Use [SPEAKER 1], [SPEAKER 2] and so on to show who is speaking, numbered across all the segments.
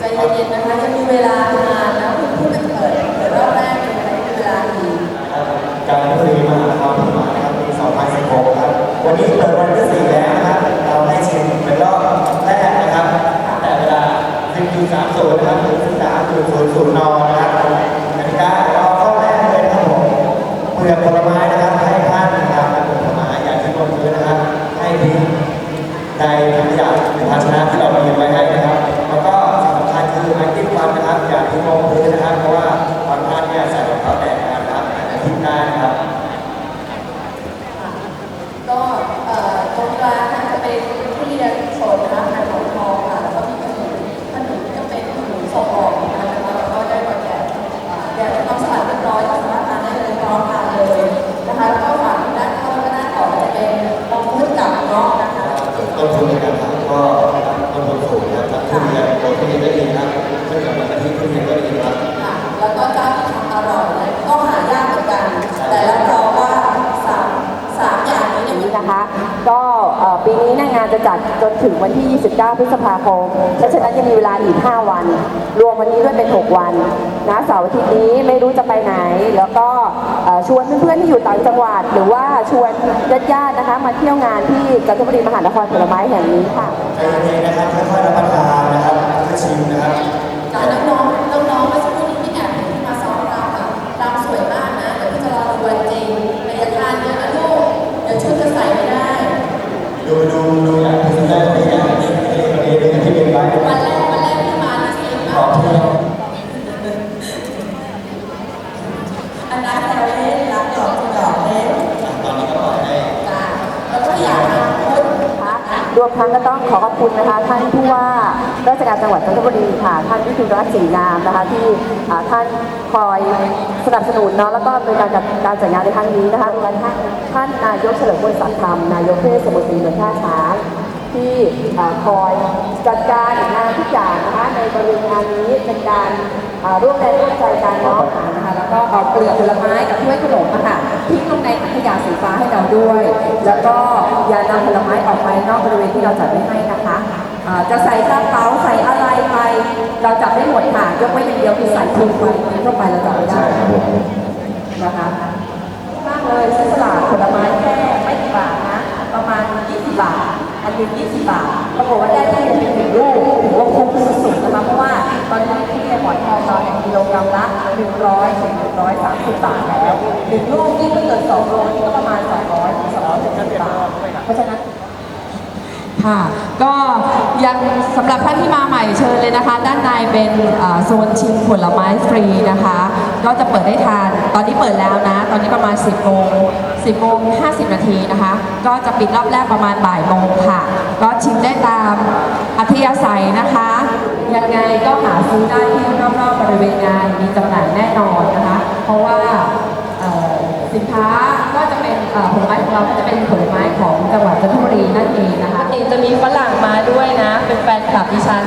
[SPEAKER 1] ใจเย็นๆนะคะจะมีเวลาทานนะคุณพูดเป็นเปิดเรอบแรกเป็นเวลาดีการหนังสือมาครับที่มานะครับปี2016ครับ วันนี้เปิดวันที่สี่แล้วนะครับ เราได้ชิมเป็นรอบแรกนะครับ
[SPEAKER 2] ตั้งแต่เวลา10.30นะครับถึง13.00นนะครับกติกาเราข้อแรกเลยครับผมเปลือกผลไม้นะค
[SPEAKER 1] รับให้ท่านนะครับผลไม้อย่าทิ้งบนพื้นนะครับ
[SPEAKER 2] ให้ทิ้งในถังขยะหรือภาชนะ
[SPEAKER 3] จนถึงวันที่ 29 พฤษภาคมเพราะฉะนั้นยังมีเวลาอีก 5 วัน รวมวันนี้ด้วยเป็น 6 วันนะเสาร์อาทิตย์นี้ไม่รู้จะไปไหน แล้วก็ชวนเพื่อนๆที่อยู่ต่างจังหวัด หรือว่าชวนญาติๆนะคะมาเที่ยวงานที่จันทบุรีมหานครผลไม้แห่งนี้ค่ะ
[SPEAKER 1] ราช
[SPEAKER 2] การจัง
[SPEAKER 1] ห
[SPEAKER 2] วั
[SPEAKER 3] ดจันทบุรีค่ะ ท่านวิทูลรัตน์ศรีนามนะคะ ที่ท่านคอยสนับสนุนเนาะแล้วก็เป็นการจัดการจัดงานในครั้งนี้นะคะรวมทั้งท่านนายกเฉลิมพลศักดิ์ธรรมนายกเทศมนตรีเมืองท่าช้างที่คอยจัดการงานทุกอย่างนะคะในบริเวณงานนี้เป็นการร่วมแรงร่วมใจการน้อมหานะคะแล้วก็เอาเปลือกผลไม้กับถ้วยขนมอะค่ะทิ้งลงในถังขยะสีฟ้าให้เราด้วย แล้วก็อย่านำผลไม้ออกไปนอกบริเวณที่เราจัดไว้ให้นะคะ จะใส่กระเป๋าใส่อะไรไป เราจับได้หมดค่ะยกไว้อย่างเดียวคือใส่ทิ้งไปทิ้งเข้าไปเราจับไม่ได้นะคะมากเลยซื้อสลากผลไม้แค่ไม่กี่บาทนะประมาณ 20 บาท อันหนึง20 บาทปรากฏว่าได้ที่หนึ่งลูกถือว่าคุ้มสุดๆนะคะเพราะว่าตอนนี้ที่ในหมอนทองเราเนี่ยกิโลกรัมละ 100ถึง130 บาทแล้วหนึ่งลูกนี่ก็เกิด2โลนี่ก็ประมาณ 200ถึง260บาทเพราะฉะนั้น
[SPEAKER 4] ค่ะ ก็ยังสำหรับท่านที่มาใหม่เชิญเลยนะคะ ด้านในเป็นโซนชิมผลไม้ฟรีนะคะ ก็จะเปิดได้ทาน ตอนนี้เปิดแล้วนะ ตอนนี้ประมาณ 10โมง10โมง50 นาทีนะคะ ก็จะปิดรอบแรกประมาณบ่ายโมงค่ะ ก็ชิมได้ตามอัธยาศัยนะคะ ยังไงก็หาซื้อได้ที่รอบๆบริเวณงานมีจำหน่ายแน่นอนนะคะ เพราะว่าสินค้าก็จะเป็นผลไม้ของเราก็จะเป็นผลไม้ของ จังหวัดจันทบุรีนั่นเองนะคะเองจะมีฝรั่งมาด้วยนะ เป็นแฟนคลับดิฉัน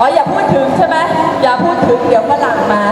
[SPEAKER 4] อ๋ออย่าพูดถึงใช่ไหมอย่าพูดถึงเดี๋ยวฝรั่งมา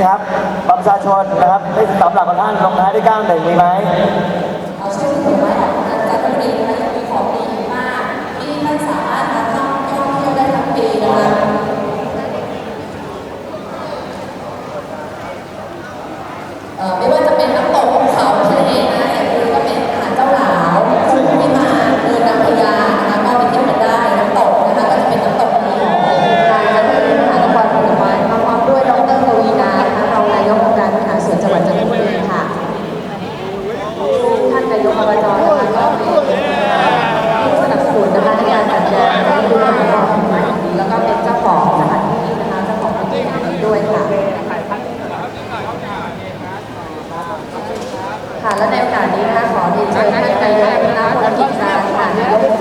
[SPEAKER 2] นี่
[SPEAKER 1] นะ
[SPEAKER 2] ค
[SPEAKER 1] รับบัต
[SPEAKER 2] ร
[SPEAKER 3] ประชาชน
[SPEAKER 1] นะครับได้สำหรับท่านลงท้ายด้วยเก้าหนึ่งมีไหม
[SPEAKER 2] เอาชื่อถือไว้ของงานจันทบุรีนะคะยังมีของดีมากที่ท่านสามารถมาท่องท่องเที่ยวได้ทั้งปีนะคะเอ่อไม่ว่าจะเป็นน้ำตกภูเขาทะเลนะอย่างนี้ก็เป็นหาดเจ้าหลาวซึ่งพิมานเดินนางพญานะคะก็ไปเที่ยวกันได้น้ำตกนะคะก็จะเป็นน้ำตกนี้ของงานจันทบุรี
[SPEAKER 3] ด้วยค่ะ ค่ะและในโอกาสนี้นะคะ ขอเรียนเชิญท่านนายกคณะธุรกิจการค่ะนายก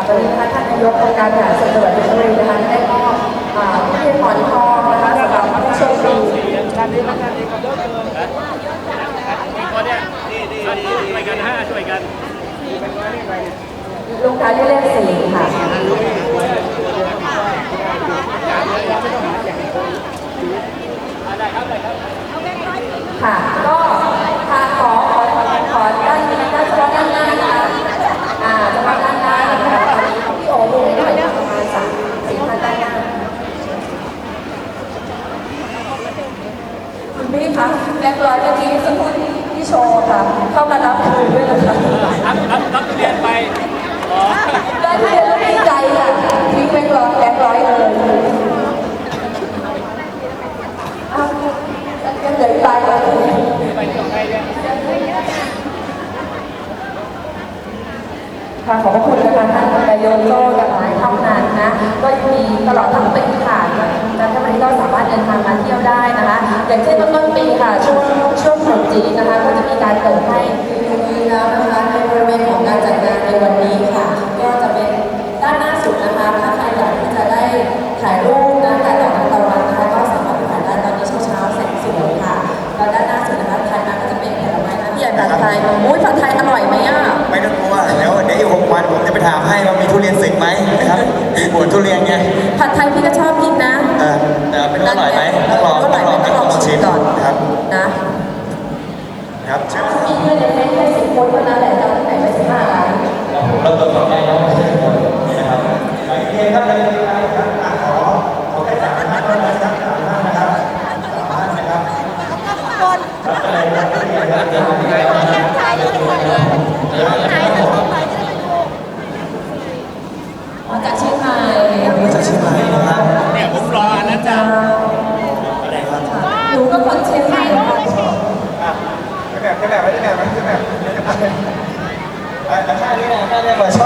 [SPEAKER 3] ค่ะวันนี้นะคะท่านนายกองค์การบริหารส่วนจังหวัดจันทบุรีนะคะได้มอบอ่าผู้เรียนหมอนทองนะคะสำหรับผู้โชคดี
[SPEAKER 5] คนเนี่ยนี่นี่นี่ช่วยกันห้าช่วยกัน
[SPEAKER 3] ลงท้ายด้วยเลขสี่ค่ะค่ะก็ค่ะขอขอขอด้านด้านเฉพาะด้านหน้านะคะอ่าเฉพาะด้านหน้านะคะตอนนี้พี่โอ๋ดูหน่อยค่ะประมาณสามสี่พันด้านหน้าคุณพี่คะแบงค์ร้อยเมื่อกี้สักครู่ที่ที่โชว์ค่ะ เข้ามารับคืนด้วยนะคะ
[SPEAKER 5] รับรับรับทุเรียนไปอ๋อ
[SPEAKER 3] ได้ทุเรียนแล้วดีใจค่ะทิ้งแบงค์ร้อยแบงค์ร้อยเลยอ้าวยังเหลืออีกใบเลย
[SPEAKER 5] ไปตรงไหนเนี่ย
[SPEAKER 3] ค่ะขอบพระคุณนะคะท่านนายกโจ้อย่างไรเท่า นะก็ยังมีตลอดทั้งปีค่ะจันทบุรีก็สามารถเดินทางมาเที่ยวได้นะคะอย่างเช่นต้นปีค่ะช่วงช่วงตรุจีนนะคะก็จะมีการเปิดให้ฟรีแล้วนะคะในบริเวณของการจัดงานในวันนี้ค่ะ ก็จะเป็นด้านหน้าสุดนะคะถ้าใครอยากที่จะได้ถ่ายรูปนะแต่ดอกทานตะวันนะคะก็สามารถไปถ่ายได้ตอนนี้เช้าแสงสวยค่ะแล้วด้านหน้าสุดนะคะถ่ายมาก็จะเป็นผลไม้นะพี่ใหญ่ผัดไทยอุ้ยผัดไทยอร่อยไหมอะ
[SPEAKER 4] ไม่ต้องกลัวเดี๋ยวเดี๋ยวอีกหกวันผมจะไปถามให้ว่ามีทุเรียนสึกไหมนะครับ มีปวดทุเรียนไง
[SPEAKER 3] ผัดไทยพี่ก็ชอบกินนะ
[SPEAKER 4] เออแต่ไม่รู้อร่อยไหมต้องลอง
[SPEAKER 3] อร่อยไหมต้องลองชิมก่อน
[SPEAKER 4] ครับ
[SPEAKER 3] นะ
[SPEAKER 4] ครับเชิญ
[SPEAKER 3] มีเพื่อนในเฟซแค่สิบคนเท่านั้นแหละจะเอาที่ไหนไปสิบห้าล้าน
[SPEAKER 4] เราตรวจสอบได้แล้วนะครับโอเคครับเลยครับอะขอขอแค่สามท่านเท่านั้นครับสามท่านนะครับสามท่านนะครับรับอะไรครับทุเรียนครับเดี๋ยวผมให้เดี๋ยวให้
[SPEAKER 3] มาจากเชียงใหม่
[SPEAKER 4] มาจากเชียงใหม่นะครับ
[SPEAKER 5] เนี่ยผมรออันนั้นจะ
[SPEAKER 4] อะไรครับ
[SPEAKER 3] หนูก็คนเชียงใหม่ค่ะ
[SPEAKER 4] อะแบบแบบไม่ได้แบบไม่ได้แบบอะแต่ท่า นี้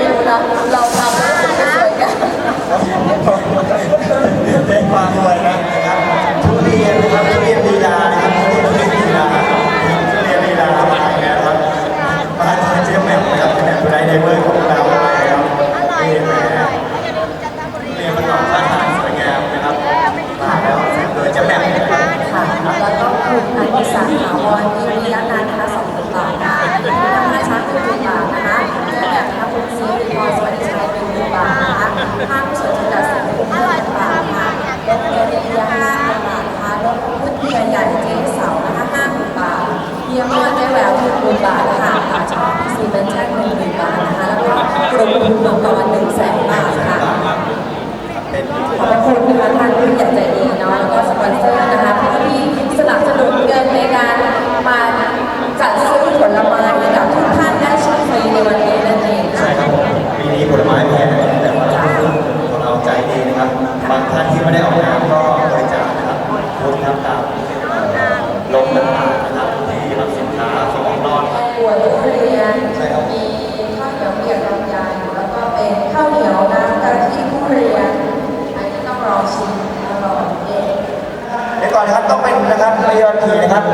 [SPEAKER 4] ดูนะเรา
[SPEAKER 2] ทำแล้นไม่สวยกัน
[SPEAKER 4] เป็นความรวยนะนะทุเรียนนะครับทุเรียนลีลานะครับทุเรี
[SPEAKER 3] ยนลีลาทุเรียนลีลามา
[SPEAKER 4] แล้
[SPEAKER 3] ว
[SPEAKER 4] ครับ
[SPEAKER 3] มาเจียงแห
[SPEAKER 4] ม่นะครับ
[SPEAKER 3] คะ
[SPEAKER 4] แนน
[SPEAKER 3] ได
[SPEAKER 4] เว
[SPEAKER 3] อ
[SPEAKER 4] ร์
[SPEAKER 3] Thank you. เลย
[SPEAKER 4] นะครับ